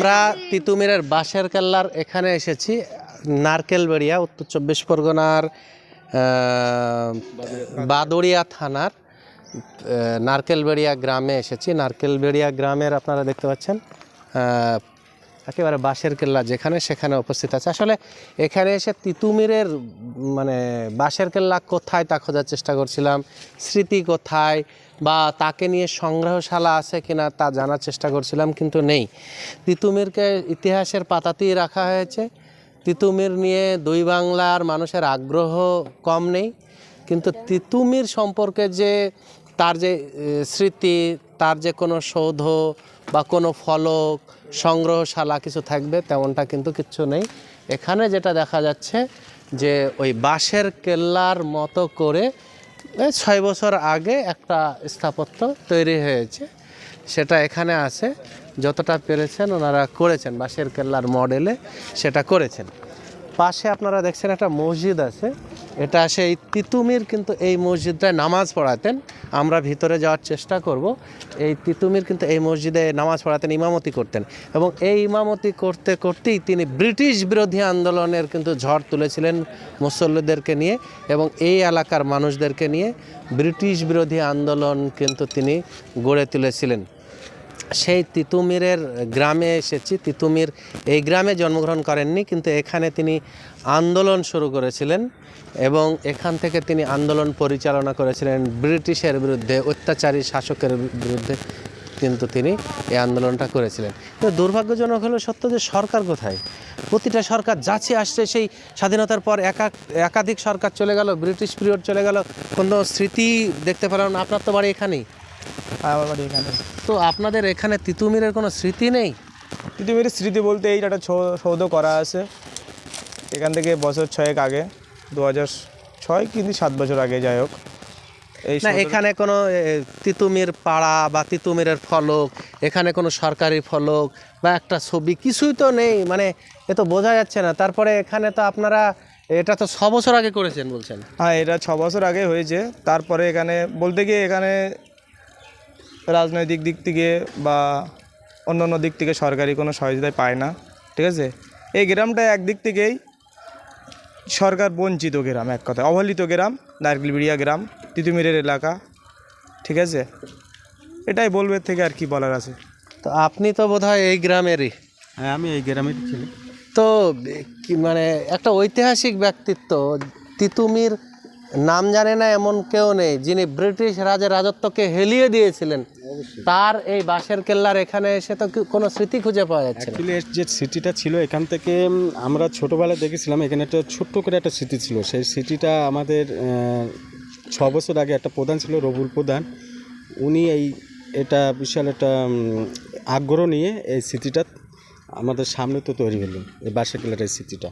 আমরা তিতুমিরের বাঁশের কেল্লার এখানে এসেছি নারকেলবেড়িয়া উত্তর চব্বিশ পরগনার বাদড়িয়া থানার আহ, নারকেলবেড়িয়া গ্রামে এসেছি। নারকেলবেড়িয়া গ্রামের আপনারা দেখতে পাচ্ছেন একেবারে বাঁশের কেল্লা যেখানে সেখানে উপস্থিত আছে। আসলে এখানে এসে তিতুমিরের মানে বাঁশের কেল্লা কোথায় তা খোঁজার চেষ্টা করছিলাম স্মৃতি কোথায় বা তাকে নিয়ে সংগ্রহশালা আছে কিনা তা জানার চেষ্টা করছিলাম, কিন্তু নেই। তিতুমিরকে ইতিহাসের পাতাতেই রাখা হয়েছে। তিতুমির নিয়ে দুই বাংলার মানুষের আগ্রহ কম নেই, কিন্তু তিতুমির সম্পর্কে যে তার যে স্মৃতি, তার যে কোনো সৌধ বা কোনো ফলক, সংগ্রহশালা কিছু থাকবে তেমনটা কিন্তু কিচ্ছু নেই। এখানে যেটা দেখা যাচ্ছে যে ওই বাঁশের কেল্লার মতো করে ছয় বছর আগে একটা স্থাপত্য তৈরি হয়েছে। সেটা এখানে আছে। যতটা পেরেছেন ওনারা করেছেন, বাঁশের কেল্লার মডেলে সেটা করেছেন। পাশে আপনারা দেখছেন একটা মসজিদ আছে। এটা সেই তিতুমির কিন্তু এই মসজিদটায় নামাজ পড়াতেন। আমরা ভিতরে যাওয়ার চেষ্টা করব। এই তিতুমির কিন্তু এই মসজিদে নামাজ পড়াতেন, ইমামতি করতেন এবং এই ইমামতি করতে করতেই তিনি ব্রিটিশ বিরোধী আন্দোলনের কিন্তু ঝড় তুলেছিলেন মুসল্লিদেরকে নিয়ে এবং এই এলাকার মানুষদেরকে নিয়ে ব্রিটিশ বিরোধী আন্দোলন কিন্তু তিনি গড়ে তুলেছিলেন। সেই তিতুমিরের গ্রামে এসেছি। তিতুমির এই গ্রামে জন্মগ্রহণ করেননি, কিন্তু এখানে তিনি আন্দোলন শুরু করেছিলেন এবং এখান থেকে তিনি আন্দোলন পরিচালনা করেছিলেন ব্রিটিশের বিরুদ্ধে, অত্যাচারী শাসকের বিরুদ্ধে কিন্তু তিনি এই আন্দোলনটা করেছিলেন। কিন্তু দুর্ভাগ্যজনক হলো সত্য যে সরকার কোথায়? প্রতিটা সরকার যাচ্ছে আসছে সেই স্বাধীনতার পর একা, একাধিক সরকার চলে গেল, ব্রিটিশ পিরিয়ড চলে গেল, কোনো স্মৃতি দেখতে পেলাম না। আপনার তো বাড়ি এখানেই। আমার বাড়ি এখানে। তো আপনাদের এখানে তিতুমিরের কোনো স্মৃতি নেই? পৃথিবীর স্মৃতি বলতে এই একটা সৌধ করা আছে। এখান থেকে বছর ছয়েক আগে দু হাজার ছয় কিন্তু সাত বছর আগে যাই হোক। না এখানে কোনো তিতুমির পাড়া বা তিতুমিরের ফলক এখানে কোনো সরকারি ফলক বা একটা ছবি কিছুই তো নেই মানে এ তো বোঝা যাচ্ছে না। তারপরে এখানে তো আপনারা এটা তো ছ বছর আগে করেছেন বলছেন। হ্যাঁ এটা ছ বছর আগে হয়েছে। তারপরে এখানে বলতে গিয়ে এখানে রাজনৈতিক দিক থেকে বা অন্য অন্য দিক থেকে সরকারি কোনো সহযোগিতা পায় না ঠিক আছে? এই গ্রামটা একদিক থেকেই সরকার বঞ্চিত গ্রাম এক কথায়। অবহেলিত গ্রাম নারকেলবিড়িয়া গ্রাম তিতুমিরের এলাকা ঠিক আছে? এটাই বলবে থেকে আর কি বলার আছে। তো আপনি তো বোধহয় এই গ্রামেরই? হ্যাঁ আমি এই গ্রামের ছেলে। তো কি মানে একটা ঐতিহাসিক ব্যক্তিত্ব তিতুমির নাম জানে না এমন কেউ নেই যিনি ব্রিটিশ রাজের রাজত্বকে হেলিয়ে দিয়েছিলেন। তার এই বাঁশের কেল্লার এখানে এসে তো কোনো স্মৃতি খুঁজে পাওয়া যাচ্ছে অ্যাকচুয়ালি যে সিটিটা ছিল এখান থেকে আমরা ছোটোবেলায় দেখেছিলাম এখানে একটা ছোট্ট করে একটা স্মৃতি ছিল। সেই সিটিটা আমাদের ছ বছর আগে একটা প্রধান ছিল রবুল প্রধান। উনি এই এটা বিশাল একটা আগ্রহ নিয়ে এই সিটিটা আমাদের সামনে তো তৈরি হলো এই বাসাকেলার এই সিটিটা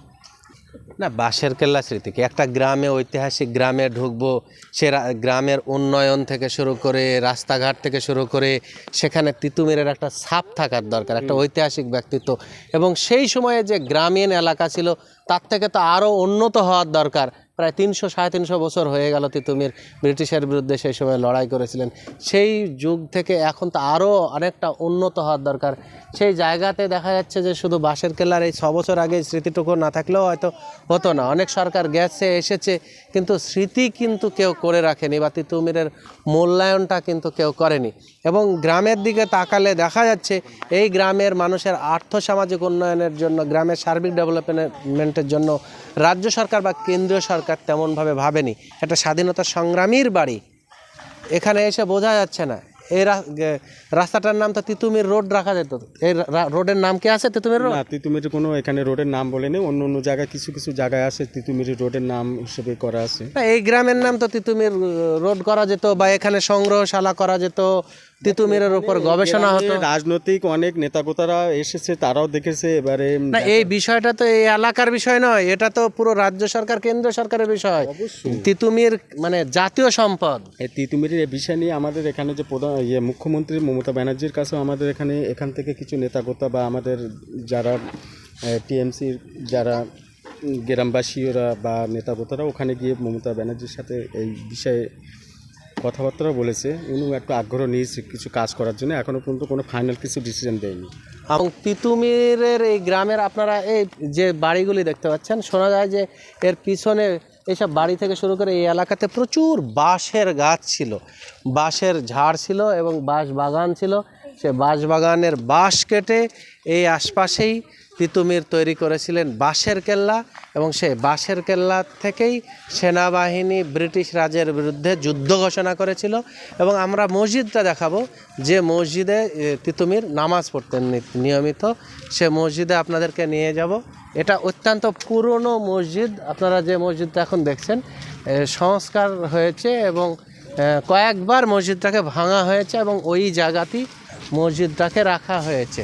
না বাঁশের কেল্লা স্মৃতি কি? একটা গ্রামে ঐতিহাসিক গ্রামে ঢুকবো সে গ্রামের উন্নয়ন থেকে শুরু করে রাস্তাঘাট থেকে শুরু করে সেখানে তিতুমিরের একটা ছাপ থাকার দরকার একটা ঐতিহাসিক ব্যক্তিত্ব। এবং সেই সময়ে যে গ্রামীণ এলাকা ছিল তার থেকে তো আরও উন্নত হওয়ার দরকার। প্রায় তিনশো, সাড়ে তিনশো বছর হয়ে গেল তিতুমির ব্রিটিশের বিরুদ্ধে সেই সময় লড়াই করেছিলেন। সেই যুগ থেকে এখন তো আরও অনেকটা উন্নত হওয়ার দরকার। সেই জায়গাতে দেখা যাচ্ছে যে শুধু বাঁশের কেল্লার এই ছ বছর আগে স্মৃতিটুকু না থাকলেও হয়তো হতো না। অনেক সরকার গেছে এসেছে, কিন্তু স্মৃতি কিন্তু কেউ করে রাখেনি বা তিতুমিরের মূল্যায়নটা কিন্তু কেউ করেনি। এবং গ্রামের দিকে তাকালে দেখা যাচ্ছে এই গ্রামের মানুষের আর্থসামাজিক উন্নয়নের জন্য, গ্রামের সার্বিক ডেভেলপমেন্টের জন্য রাজ্য সরকার বা কেন্দ্রীয় সরকার তেমনভাবে ভাবেনি। একটা স্বাধীনতা সংগ্রামীর বাড়ি। এখানে এসে বোঝা যাচ্ছে না। এই রাস্তাটার নাম তো তিতুমির রোড রাখা যেত। এই রোডের নাম কি আছে তিতুমির রোড? না তিতুমির কোনো এখানে রোডের নাম বলেনি। অন্য অন্য জায়গায় কিছু কিছু জায়গায় আছে তিতুমির রোডের নাম হিসেবে করা আছে। এই গ্রামের নাম তো তিতুমির রোড করা যেত বা এখানে সংগ্রহশালা করা যেত। তিতুমিরের উপর গবেষণা হতো। রাজনৈতিক অনেক নেতাকোতারা এসেছে তারাও দেখেছে এবারে না এই বিষয়টা তো এই এলাকার বিষয় নয় এটা তো পুরো রাজ্য সরকার কেন্দ্র সরকারের বিষয়। তিতুমির মানে জাতীয় সম্পদ। এই তিতুমিরের এই বিষয় নিয়ে আমাদের এখানে যে প্রধান ইয়ে মুখ্যমন্ত্রী মমতা ব্যানার্জির কাছেও আমাদের এখানে এখান থেকে কিছু নেতাকোতা বা আমাদের যারা টিএমসির যারা উম, গ্রামবাসী ওরা বা নেতাকোতারা ওখানে গিয়ে মমতা ব্যানার্জির সাথে এই বিষয়ে কথাবার্তা বলেছে। উনি একটু আগ্রহ নিয়েছে কিছু কাজ করার জন্য। এখনও পর্যন্ত কোনো ফাইনাল কিছু ডিসিশন দেয়নি। এবং তিতুমিরের এই গ্রামের আপনারা এই যে বাড়িগুলি দেখতে পাচ্ছেন, শোনা যায় যে এর পিছনে এইসব বাড়ি থেকে শুরু করে এই এলাকাতে প্রচুর বাঁশের গাছ ছিল। বাঁশের ঝাড় ছিল এবং বাঁশ বাগান ছিল। সে বাঁশ বাগানের বাঁশ কেটে এই আশপাশেই তিতুমির তৈরি করেছিলেন বাঁশের কেল্লা এবং সেই বাঁশের কেল্লা থেকেই সেনাবাহিনী ব্রিটিশ রাজের বিরুদ্ধে যুদ্ধ ঘোষণা করেছিল এবং আমরা মসজিদটা দেখাবো যে মসজিদে তিতুমির নামাজ পড়তেন নিয়মিত। সে মসজিদে আপনাদেরকে নিয়ে যাব। এটা অত্যন্ত পুরনো মসজিদ। আপনারা যে মসজিদটা এখন দেখছেন সংস্কার হয়েছে এবং কয়েকবার মসজিদটাকে ভাঙা হয়েছে এবং ওই জায়গাতেই মসজিদটাকে রাখা হয়েছে।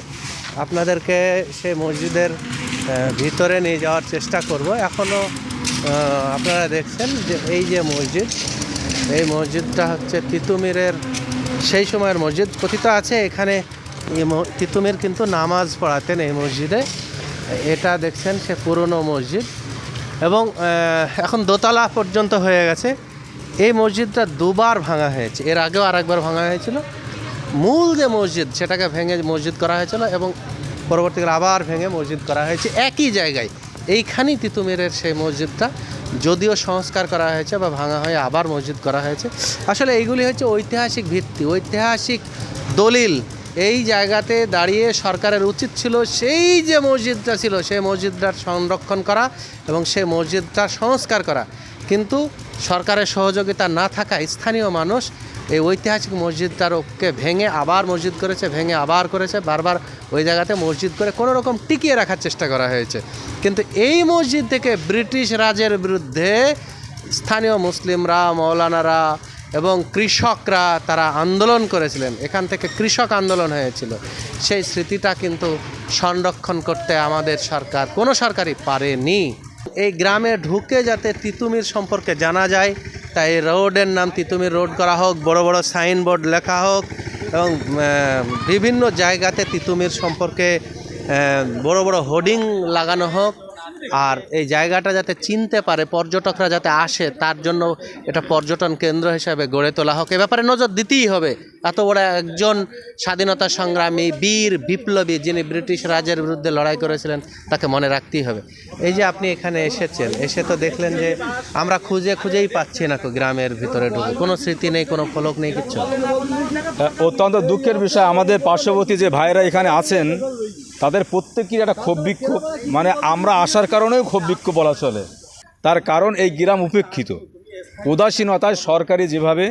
আপনাদেরকে সে মসজিদের ভিতরে নিয়ে যাওয়ার চেষ্টা করব। এখনও আপনারা দেখছেন যে এই যে মসজিদ, এই মসজিদটা হচ্ছে তিতুমিরের, সেই সময়ের মসজিদ কথিত আছে। এখানে তিতুমির কিন্তু নামাজ পড়াতেন এই মসজিদে। এটা দেখছেন সে পুরনো মসজিদ। এবং এখন দোতলা পর্যন্ত হয়ে গেছে। এই মসজিদটা দুবার ভাঙা হয়েছে। এর আগেও আরেকবার ভাঙা হয়েছিল। মূল যে মসজিদ, সেটাকে ভেঙে মসজিদ করা হয়েছিল এবং পরবর্তীকালে আবার ভেঙে মসজিদ করা হয়েছে একই জায়গায়। এইখানেই তিতুমিরের সেই মসজিদটা, যদিও সংস্কার করা হয়েছে বা ভাঙা হয়ে আবার মসজিদ করা হয়েছে। আসলে এইগুলি হচ্ছে ঐতিহাসিক ভিত্তি, ঐতিহাসিক দলিল। এই জায়গাতে দাঁড়িয়ে সরকারের উচিত ছিল সেই যে মসজিদটা ছিল, সেই মসজিদটার সংরক্ষণ করা এবং সেই মসজিদটা সংস্কার করা। কিন্তু সরকারের সহযোগিতা না থাকা স্থানীয় মানুষ এই ঐতিহাসিক মসজিদটারকে ভেঙে আবার মসজিদ করেছে, ভেঙে আবার করেছে, বারবার ওই জায়গাতে মসজিদ করে কোনো রকম টিকিয়ে রাখার চেষ্টা করা হয়েছে। কিন্তু এই মসজিদ থেকে ব্রিটিশ রাজের বিরুদ্ধে স্থানীয় মুসলিমরা, মৌলানারা এবং কৃষকরা তারা আন্দোলন করেছিলেন। এখান থেকে কৃষক আন্দোলন হয়েছিল। সেই স্মৃতিটা কিন্তু সংরক্ষণ করতে আমাদের সরকার কোনো সরকারই পারেনি। এই গ্রামে ঢুকে যাতে তিতুমির সম্পর্কে জানা যায় তাই রোডের নাম তিতুমির রোড করা হোক, বড় বড় সাইনবোর্ড লেখা হোক এবং বিভিন্ন জায়গাতে তিতুমির সম্পর্কে বড় বড় হোর্ডিং লাগানো হোক। আর এই জায়গাটা যাতে চিনতে পারে, পর্যটকরা যাতে আসে, তার জন্য এটা পর্যটন কেন্দ্র হিসাবে গড়ে তোলা হোক। এ ব্যাপারে নজর দিতেই হবে। এত বড় একজন স্বাধীনতা সংগ্রামী, বীর, বিপ্লবী যিনি ব্রিটিশ রাজের বিরুদ্ধে লড়াই করেছিলেন, তাকে মনে রাখতেই হবে। এই যে আপনি এখানে এসেছেন, এসে তো দেখলেন যে আমরা খুঁজে খুঁজেই পাচ্ছি না গ্রামের ভিতরে ঢুকে। কোনো স্মৃতি নেই, কোনো ফলক নেই, কিচ্ছু। অত্যন্ত দুঃখের বিষয়, আমাদের পার্শ্ববর্তী যে ভাইরা এখানে আছেন তাদের প্রত্যেকেরই একটা ক্ষোভ বিক্ষোভ মানে আমরা আসার কারণেও ক্ষোভ বিক্ষোভ বলা চলে। তার কারণ এই গ্রাম উপেক্ষিত। উদাসীনতায় সরকারি যেভাবে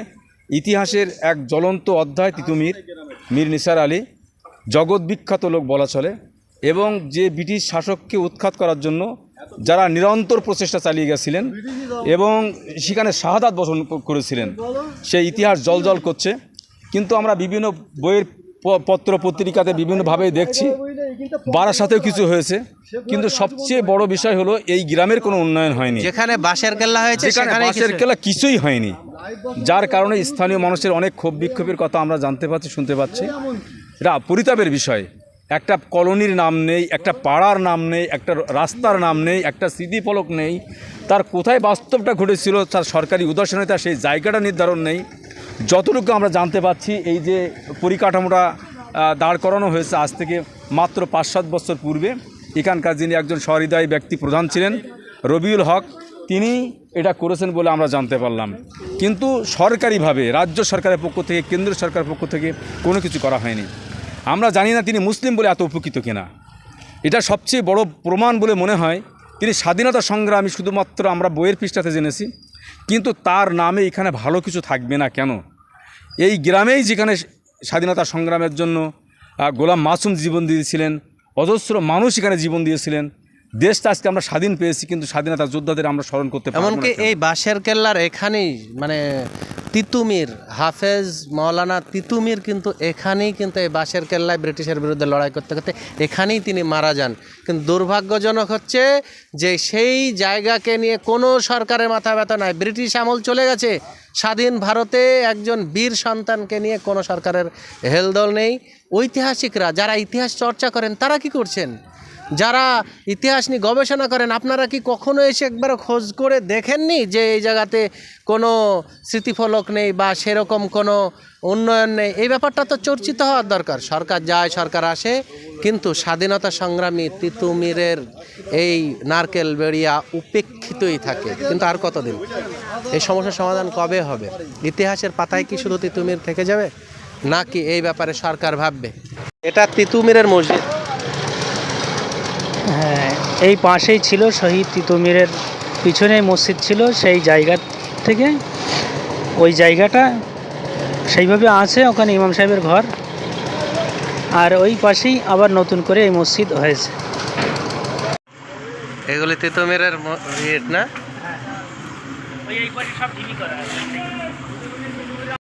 ইতিহাসের এক জ্বলন্ত অধ্যায়, তিতুমির, মীর নিসার আলী, জগৎ বিখ্যাত লোক বলা চলে, এবং যে ব্রিটিশ শাসককে উৎখাত করার জন্য যারা নিরন্তর প্রচেষ্টা চালিয়ে গেছিলেন এবং সেখানে শাহাদাত বসন করেছিলেন সেই ইতিহাস জলজল করছে। কিন্তু আমরা বিভিন্ন বইয়ের পত্র, পত্রিকাতে বিভিন্নভাবে দেখছি বারাসাতেও কিছু হয়েছে কিন্তু সবচেয়ে বড় বিষয় হলো এই গ্রামের কোনো উন্নয়ন হয়নি। যেখানে বাঁশের কেল্লা হয়েছে সেখানে বাসের কেলা কিছুই হয়নি। যার কারণে স্থানীয় মানুষের অনেক ক্ষোভ বিক্ষোভের কথা আমরা জানতে পাচ্ছি শুনতে পাচ্ছি। এটা পরিতাপের বিষয়। একটা কলোনির নাম নেই একটা পাড়ার নাম নেই একটা রাস্তার নাম নেই একটা স্মৃতিফলক নেই। তার কোথায় বাস্তবটা ঘটেছিল তার সরকারি উদাসীনতা সেই জায়গাটা নির্ধারণ নেই। যতটুকু আমরা জানতে পাচ্ছি এই যে পরিকাঠামোটা দাঁড় করানো হয়েছে আজ থেকে মাত্র পাঁচ সাত বছর পূর্বে। এখানকার যিনি একজন সহৃদয় ব্যক্তি প্রধান ছিলেন, রবিউল হক, তিনি এটা করেছেন বলে আমরা জানতে পারলাম। কিন্তু সরকারিভাবে, রাজ্য সরকারের পক্ষ থেকে কেন্দ্র সরকারের পক্ষ থেকে কোনো কিছু করা হয়নি। আমরা জানি না তিনি মুসলিম বলে এত উপকৃত কিনা। এটা সবচেয়ে বড় প্রমাণ বলে মনে হয়, তিনি স্বাধীনতা সংগ্রামী শুধুমাত্র আমরা বইয়ের পৃষ্ঠাতে জেনেছি, কিন্তু তার নামে এখানে ভালো কিছু থাকবে না কেন? এই গ্রামেই যেখানে স্বাধীনতা সংগ্রামের জন্য গোলাম মাসুম জীবন দিয়েছিলেন অজস্র মানুষ এখানে জীবন দিয়েছিলেন। দেশটা আজকে আমরা স্বাধীন পেয়েছি কিন্তু স্বাধীনতা যোদ্ধাদের আমরা স্মরণ করতে পারি এমনকি এই বাঁশের কেল্লার এখানেই মানে তিতুমির, হাফেজ মৌলানা তিতুমির কিন্তু এখানেই কিন্তু এই বাঁশের কেল্লায় ব্রিটিশের বিরুদ্ধে লড়াই করতে করতে এখানেই তিনি মারা যান। কিন্তু দুর্ভাগ্যজনক হচ্ছে যে সেই জায়গাকে নিয়ে কোনো সরকারের মাথা ব্যথা নাই। ব্রিটিশ আমল চলে গেছে। স্বাধীন ভারতে একজন বীর সন্তানকে নিয়ে কোনো সরকারের হেলদল নেই। ঐতিহাসিকরা যারা ইতিহাস চর্চা করেন, তারা কি করছেন? যারা ইতিহাস নিয়ে গবেষণা করেন, আপনারা কি কখনো এসে একবার খোঁজ করে দেখেননি যে এই জায়গাতে কোনো স্মৃতিফলক নেই বা সেরকম কোনো উন্নয়ন নেই? এই ব্যাপারটা তো চর্চিত হওয়ার দরকার। সরকার যায়, সরকার আসে, কিন্তু স্বাধীনতা সংগ্রামী তিতুমিরের এই নারকেল বেড়িয়া উপেক্ষিতই থাকে। কিন্তু আর কতদিন? এই সমস্যার সমাধান কবে হবে? ইতিহাসের পাতায় কি শুধু তিতুমির থেকে যাবে, নাকি এই ব্যাপারে সরকার ভাববে? এটা তিতুমিরের মসজিদ। হ্যাঁ এই পাশেই ছিল শহীদ তিতুমিরের পিছনে মসজিদ ছিল সেই জায়গা থেকে। ওই জায়গাটা সেইভাবে আছে ওখানে ইমাম সাহেবের ঘর। আর ওই পাশেই আবার নতুন করে এই মসজিদ হয়েছে। এগুলি তিতুমিরের না? ওই এই পাশে সব করা আছে।